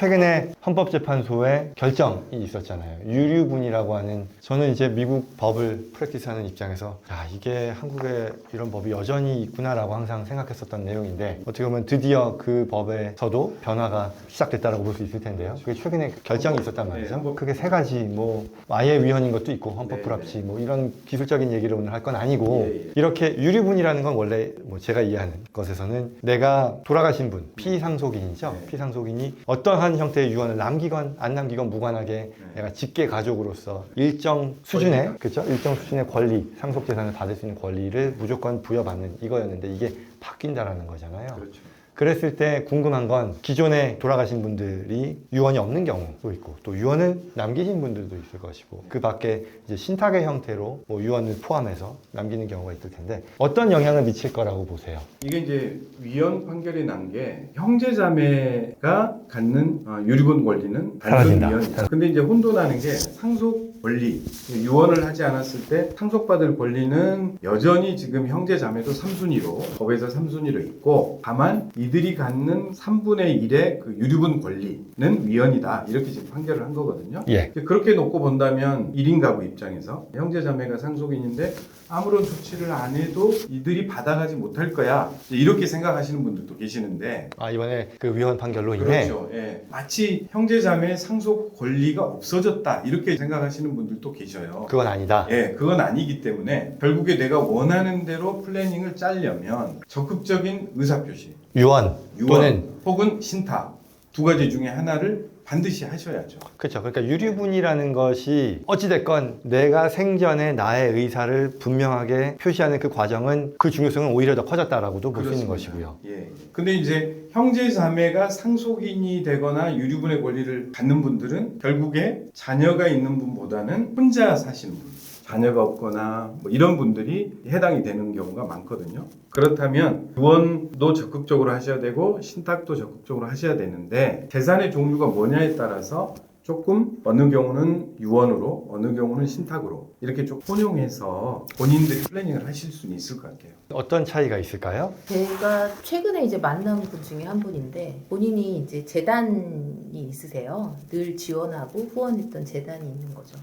최근에 헌법재판소에 결정이 있었잖아요. 유류분이라고 하는 저는 이제 미국 법을 프랙티스하는 입장에서 야 이게 한국에 이런 법이 여전히 있구나라고 항상 생각했었던 내용인데 어떻게 보면 드디어 그 법에서도 변화가 시작됐다라고 볼 수 있을 텐데요. 그게 최근에 결정이 있었단 말이죠. 네, 헌법- 크게 세 가지 뭐 아예 위헌인 것도 있고 헌법 네, 불합치 뭐 이런 기술적인 얘기를 오늘 할 건 아니고 예, 예. 이렇게 유류분이라는 건 원래 뭐 제가 이해하는 것에서는 내가 돌아가신 분 피상속인이죠. 네. 피상속인이 어떠한 형태의 유언을 남기건 안 남기건 무관하게 내가 직계 가족으로서 일정 수준의 그렇죠 일정 수준의 권리 상속 재산을 받을 수 있는 권리를 무조건 부여받는 이거였는데 이게 바뀐다라는 거잖아요. 그렇죠. 그랬을 때 궁금한 건 기존에 돌아가신 분들이 유언이 없는 경우도 있고 또 유언을 남기신 분들도 있을 것이고 그 밖에 이제 신탁의 형태로 뭐 유언을 포함해서 남기는 경우가 있을 텐데 어떤 영향을 미칠 거라고 보세요? 이게 이제 위헌 판결이 난 게 형제자매가 갖는 어, 유리분 권리는 사라진다. 위헌이다. 근데 이제 혼돈하는 게 상속 권리 유언을 하지 않았을 때 상속받을 권리는 여전히 지금 형제자매도 3순위로 법에서 3순위로 있고 다만 이 들이 갖는 3분의 1의 그 유류분 권리는 위헌이다 이렇게 지금 판결을 한 거거든요. 예. 그렇게 놓고 본다면 1인 가구 입장에서 형제자매가 상속인인데 아무런 조치를 안 해도 이들이 받아가지 못할 거야 이렇게 생각하시는 분들도 계시는데 아 이번에 그 위헌 판결로 인해 그렇죠. 예. 마치 형제자매 상속 권리가 없어졌다 이렇게 생각하시는 분들도 계셔요. 그건 아니다. 예, 그건 아니기 때문에 결국에 내가 원하는 대로 플래닝을 짜려면 적극적인 의사표시, 유언, 유언 또는 혹은 신탁 두 가지 중에 하나를 반드시 하셔야죠. 그렇죠. 그러니까 유류분이라는 것이 어찌됐건 내가 생전에 나의 의사를 분명하게 표시하는 그 과정은 그 중요성은 오히려 더 커졌다라고도 볼 수 있는. 것이고요. 예. 근데 이제 형제 자매가 상속인이 되거나 유류분의 권리를 갖는 분들은 결국에 자녀가 있는 분보다는 혼자 사시는 분. 자녀가 없거나 뭐 이런 분들이 해당이 되는 경우가 많거든요. 그렇다면 유언도 적극적으로 하셔야 되고 신탁도 적극적으로 하셔야 되는데 재산의 종류가 뭐냐에 따라서 조금 어느 경우는 유언으로 어느 경우는 신탁으로 이렇게 좀 혼용해서 본인들이 플래닝을 하실 수는 있을 것 같아요. 어떤 차이가 있을까요? 제가 최근에 이제 만난 분 중에 한 분인데 본인이 이제 재단이 있으세요. 늘 지원하고 후원했던 재단이 있는 거죠.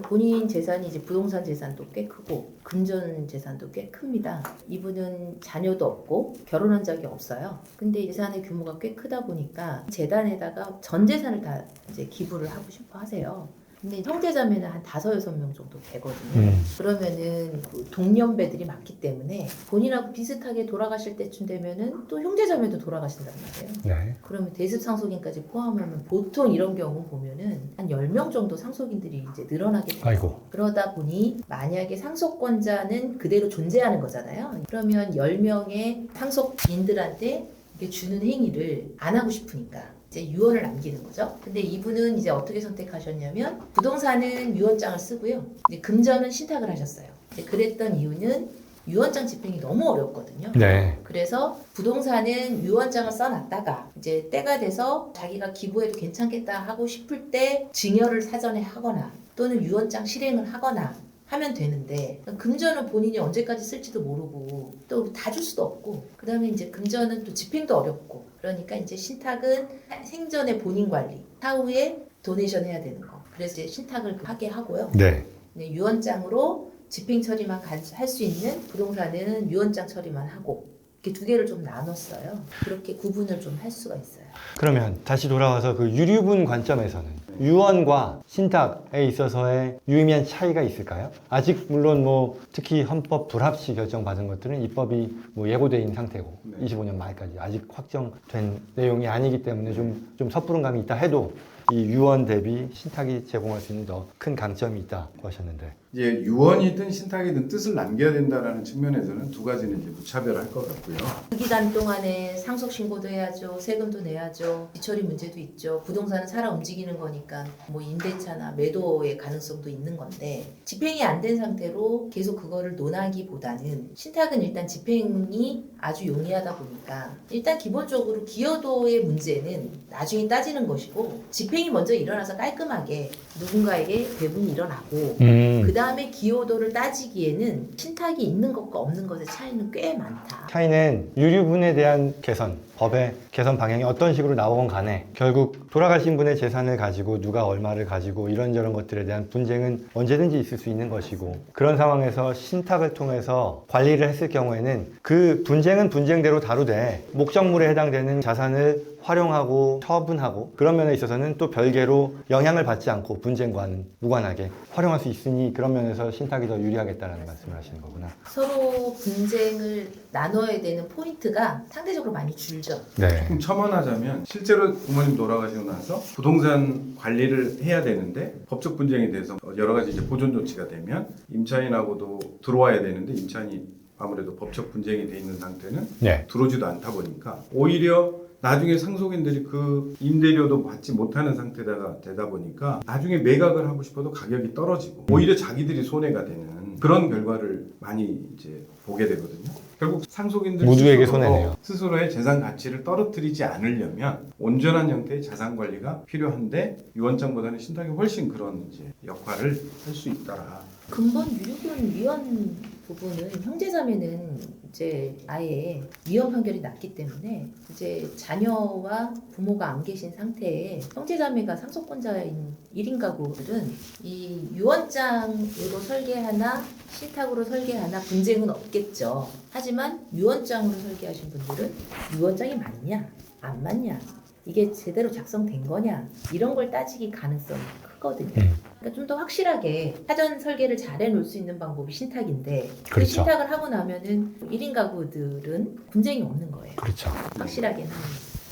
본인 재산이 이제 부동산 재산도 꽤 크고 금전 재산도 꽤 큽니다. 이분은 자녀도 없고 결혼한 적이 없어요. 근데 이 재산의 규모가 꽤 크다 보니까 재단에다가 전 재산을 다 이제 기부를 하고 싶어 하세요. 근데 형제자매는 한 다섯 여섯 명 정도 되거든요. 음. 그러면은 그 동년배들이 많기 때문에 본인하고 비슷하게 돌아가실 때쯤 되면은 또 형제자매도 돌아가신단 말이에요. 네. 그러면 대습 상속인까지 포함하면 보통 이런 경우 보면은 한 10명 정도 상속인들이 이제 늘어나게 돼요. 아이고. 그러다 보니 만약에 상속권자는 그대로 존재하는 거잖아요. 그러면 10명의 상속인들한테 이게 주는 행위를 안 하고 싶으니까 이제 유언을 남기는 거죠. 근데 이분은 이제 어떻게 선택하셨냐면 부동산은 유언장을 쓰고요. 금전은 신탁을 하셨어요. 그랬던 이유는 유언장 집행이 너무 어렵거든요. 네. 그래서 부동산은 유언장을 써놨다가 이제 때가 돼서 자기가 기부해도 괜찮겠다 하고 싶을 때 증여를 사전에 하거나 또는 유언장 실행을 하거나 하면 되는데 금전은 본인이 언제까지 쓸지도 모르고 또 다 줄 수도 없고 그다음에 이제 금전은 또 집행도 어렵고 그러니까 이제 신탁은 생전의 본인 관리 차후에 도네이션 해야 되는 거 그래서 이제 신탁을 하게 하고요 네. 네, 유언장으로 집행 처리만 할 수 있는 부동산은 유언장 처리만 하고 이렇게 두 개를 좀 나눴어요. 그렇게 구분을 좀 할 수가 있어요. 그러면 다시 돌아와서 그 유류분 관점에서는 유언과 신탁에 있어서의 유의미한 차이가 있을까요? 아직 물론 뭐 특히 헌법 불합치 결정 받은 것들은 입법이 뭐 예고돼 있는 상태고 네. 25년 말까지 아직 확정된 내용이 아니기 때문에 좀, 좀 섣부른 감이 있다 해도 이 유언 대비 신탁이 제공할 수 있는 더 큰 강점이 있다고 하셨는데 이제 유언이든 신탁이든 뜻을 남겨야 된다라는 측면에서는 두 가지는 이제 무차별할 것 같고요. 그 기간 동안에 상속 신고도 해야죠. 세금도 내야죠. 지처리 문제도 있죠. 부동산은 살아 움직이는 거니까 뭐 임대차나 매도의 가능성도 있는 건데 집행이 안 된 상태로 계속 그거를 논하기보다는 신탁은 일단 집행이 아주 용이하다 보니까 일단 기본적으로 기여도의 문제는 나중에 따지는 것이고 집행이 먼저 일어나서 깔끔하게 누군가에게 배분이 일어나고 음. 그 다음 에 기여도를 따지기에는 신탁이 있는 것과 없는 것의 차이는 꽤 많다. 차이는 유류분에 대한 개선 법의 개선 방향이 어떤 식으로 나오건 간에 결국 돌아가신 분의 재산을 가지고 누가 얼마를 가지고 이런저런 것들에 대한 분쟁은 언제든지 있을 수 있는 것이고 그런 상황에서 신탁을 통해서 관리를 했을 경우에는 그 분쟁은 분쟁대로 다루되 목적물에 해당되는 자산을 활용하고 처분하고 그런 면에 있어서는 또 별개로 영향을 받지 않고 분쟁과는 무관하게 활용할 수 있으니 그런 면에서 신탁이 더 유리하겠다라는 말씀을 하시는 거구나. 서로 분쟁을 나눠야 되는 포인트가 상대적으로 많이 줄 죠. 네. 조금 첨언하자면 실제로 부모님 돌아가시고 나서 부동산 관리를 해야 되는데 법적 분쟁에 대해서 여러 가지 이제 보존 조치가 되면 임차인하고도 들어와야 되는데 임차인이 아무래도 법적 분쟁이 돼 있는 상태는 네. 들어오지도 않다 보니까 오히려 나중에 상속인들이 그 임대료도 받지 못하는 상태가 되다 보니까 나중에 매각을 하고 싶어도 가격이 떨어지고 오히려 자기들이 손해가 되는 그런 결과를 많이 이제 보게 되거든요. 결국 상속인들 모두에게 손해네요. 스스로의 재산 가치를 떨어뜨리지 않으려면 온전한 형태의 자산 관리가 필요한데 유언장보다는 신탁이 훨씬 그런 이제 역할을 할 수 있더라. 근본 유류분 위헌 부분은 형제자매는 이제 아예 위헌 판결이 났기 때문에 이제 자녀와 부모가 안 계신 상태에 형제자매가 상속권자인 1인 가구들은 이 유언장으로 설계하나 신탁으로 설계하나 분쟁은 없겠죠. 하지만 유언장으로 설계하신 분들은 유언장이 맞냐 안 맞냐 이게 제대로 작성된 거냐 이런 걸 따지기 가능성이 크거든요. 음. 그러니까 좀 더 확실하게 사전 설계를 잘 해놓을 수 있는 방법이 신탁인데 그 그렇죠. 신탁을 하고 나면은 1인 가구들은 분쟁이 없는 거예요. 그렇죠. 확실하게는.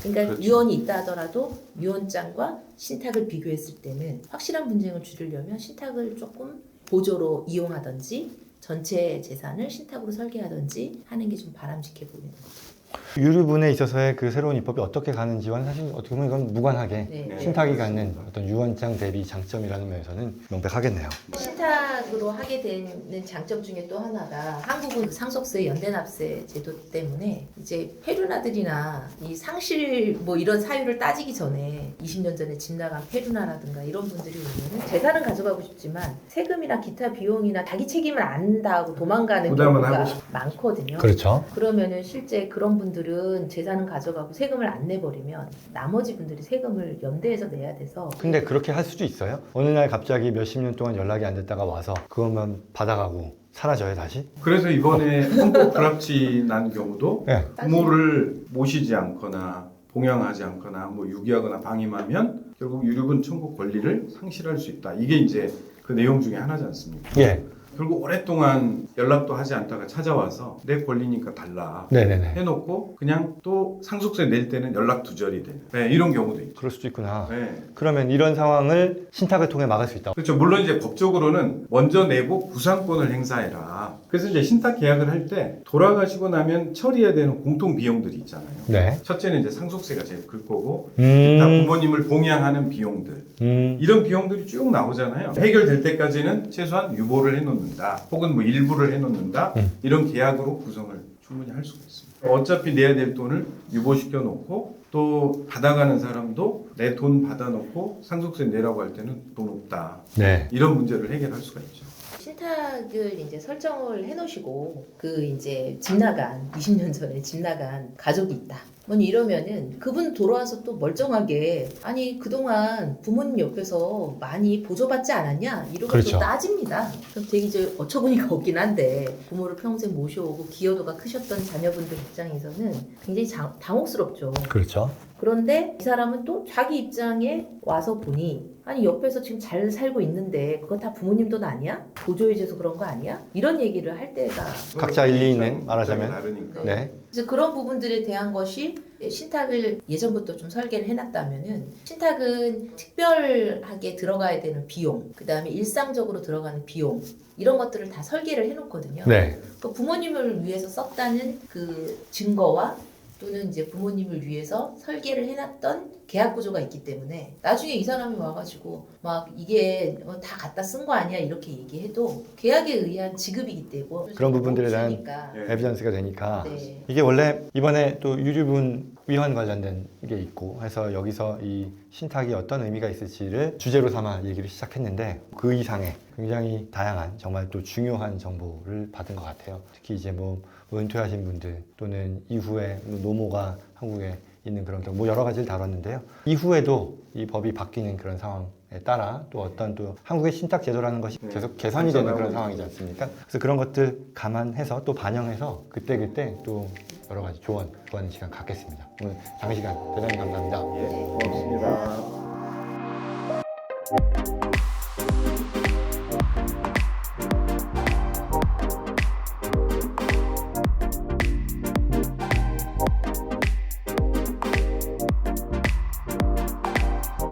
그러니까 그렇죠. 유언이 있다 하더라도 유언장과 신탁을 비교했을 때는 확실한 분쟁을 줄이려면 신탁을 조금 보조로 이용하든지 전체 재산을 신탁으로 설계하든지 하는 게 좀 바람직해 보이는 거죠. 유류분에 있어서의 그 새로운 입법이 어떻게 가는지와는 사실 어떻게 보면 이건 무관하게 네. 네. 신탁이 갖는 어떤 유언장 대비 장점이라는 면에서는 명백하겠네요. 신탁으로 하게 되는 장점 중에 또 하나가 한국은 그 상속세 연대납세 제도 때문에 이제 페루나들이나 이 상실 뭐 이런 사유를 따지기 전에 20년 전에 집 나간 페루나라든가 이런 분들이 오면은 재산은 가져가고 싶지만 세금이나 기타 비용이나 자기 책임을 안 다 하고 도망가는 부담은 경우가 하고 싶- 많거든요. 그렇죠. 그러면은 실제 그런 분들은 재산은 가져가고 세금을 안 내버리면 나머지 분들이 세금을 연대해서 내야 돼서 근데 그렇게 할 수도 있어요. 어느 날 갑자기 몇십 년 동안 연락이 안 됐다가 와서 그것만 받아가고 사라져요 다시? 그래서 이번에 헌법 불합치 난 경우도 네. 부모를 모시지 않거나 봉양하지 않거나 뭐 유기하거나 방임하면 결국 유류분 청구 권리를 상실할 수 있다. 이게 이제 그 내용 중에 하나지 않습니까? 예. 결국 오랫동안 연락도 하지 않다가 찾아와서 내 권리니까 달라 네네네. 해놓고 그냥 또 상속세 낼 때는 연락 두절이 되는 네, 이런 경우도 있죠. 그럴 수도 있구나. 네. 그러면 이런 상황을 신탁을 통해 막을 수 있다. 그렇죠. 물론 이제 법적으로는 먼저 내고 구상권을 행사해라. 그래서 이제 신탁 계약을 할 때 돌아가시고 나면 처리해야 되는 공통 비용들이 있잖아요. 네. 첫째는 이제 상속세가 제일 클 거고, 기타 음. 부모님을 봉양하는 비용들. 음. 이런 비용들이 쭉 나오잖아요. 해결될 때까지는 최소한 유보를 해놓는 다. 혹은 뭐 일부를 해놓는다. 음. 이런 계약으로 구성을 충분히 할 수가 있습니다. 어차피 내야 될 돈을 유보시켜 놓고 또 받아가는 사람도 내 돈 받아놓고 상속세 내라고 할 때는 돈 없다. 네. 이런 문제를 해결할 수가 있죠. 신탁을 이제 설정을 해놓으시고 그 이제 집 나간 20년 전에 집 나간 가족이 있다. 뭐 이러면은 그분 돌아와서 또 멀쩡하게 아니 그동안 부모님 옆에서 많이 보조받지 않았냐 이러고 그렇죠. 또 따집니다. 그럼 되게 이제 어처구니가 없긴 한데 부모를 평생 모셔오고 기여도가 크셨던 자녀분들 입장에서는 굉장히 장- 당혹스럽죠. 그렇죠. 그런데 이 사람은 또 자기 입장에 와서 보니 아니 옆에서 지금 잘 살고 있는데 그거 다 부모님 돈 아니야? 보조해줘서 그런 거 아니야? 이런 얘기를 할 때가 각자 일리 있는 말하자면. 다르니까. 네. 그래서 그런 부분들에 대한 것이 신탁을 예전부터 좀 설계를 해놨다면은 신탁은 특별하게 들어가야 되는 비용, 그 다음에 일상적으로 들어가는 비용 이런 것들을 다 설계를 해놓거든요. 네. 그 부모님을 위해서 썼다는 그 증거와 또는 이제 부모님을 위해서 설계를 해놨던 계약 구조가 있기 때문에 나중에 이 사람이 와가지고 막 이게 어, 다 갖다 쓴 거 아니야 이렇게 얘기해도 계약에 의한 지급이기 때문에 그런 부분들에 대한 없으니까. 예. 에비던스가 되니까 네. 이게 원래 이번에 또 유류분 위헌 관련된 게 있고 해서 여기서 이 신탁이 어떤 의미가 있을지를 주제로 삼아 얘기를 시작했는데 그 이상의 굉장히 다양한 정말 또 중요한 정보를 받은 것 같아요. 특히 이제 뭐 은퇴하신 분들 또는 이후에 뭐 노모가 한국에 있는 그런 뭐 여러 가지를 다뤘는데요. 이후에도 이 법이 바뀌는 그런 상황에 따라 또 어떤 또 한국의 신탁 제도라는 것이 네. 계속 개선이 되는 그런 상황이지 않습니까? 그래서 그런 것들 감안해서 또 반영해서 그때 그때 또 여러 가지 조언 구하는 시간 갖겠습니다. 오늘 장시간 대단히 감사합니다. 예, 고맙습니다.